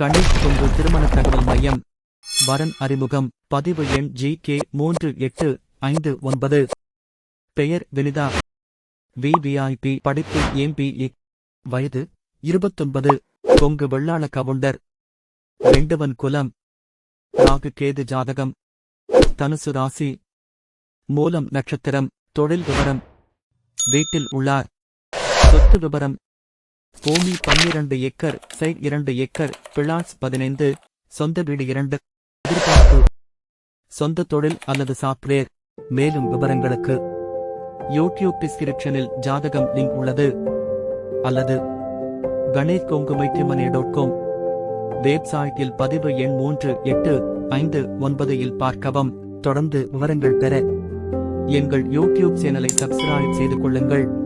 கணேஷ் கொங்கு திருமண தகவல் மையம். வரன் அறிமுகம். பதிவு எண் ஜி கே மூன்று எட்டு ஐந்து ஒன்பது. பெயர் வினிதா. விவிஐபி படிப்பு எம்பிஇ வயது இருபத்தொன்பது. கொங்கு வெள்ளாள கவுண்டர். வெண்டவன் குலம். ராகு கேது ஜாதகம். தனுசு ராசி. மூலம் நட்சத்திரம். தொழில் விவரம். வீட்டில் உள்ளார். சொத்து விவரம். பூமி பன்னிரண்டு ஏக்கர் சைட் இரண்டு ஏக்கர் பிளாட்ஸ் பதினைந்து சொந்த வீடு இரண்டு. எதிர்பார்ப்பு. சொந்த தொழில் அல்லது சாப்ட்வேர். மேலும் விவரங்களுக்கு யூடியூப் டிஸ்கிரிப்ஷனில் ஜாதகம் லிங்க் உள்ளது. அல்லது கணேஷ் கொங்கு மைத்ரிமணி டாட் காம். வெப்சைட்டில் பதிவு எண் மூன்று எட்டு ஐந்து ஒன்பது இல் பார்க்கவும். தொடர்ந்து விவரங்கள் பெற எங்கள் யூடியூப் சேனலை சப்ஸ்கிரைப் செய்து கொள்ளுங்கள்.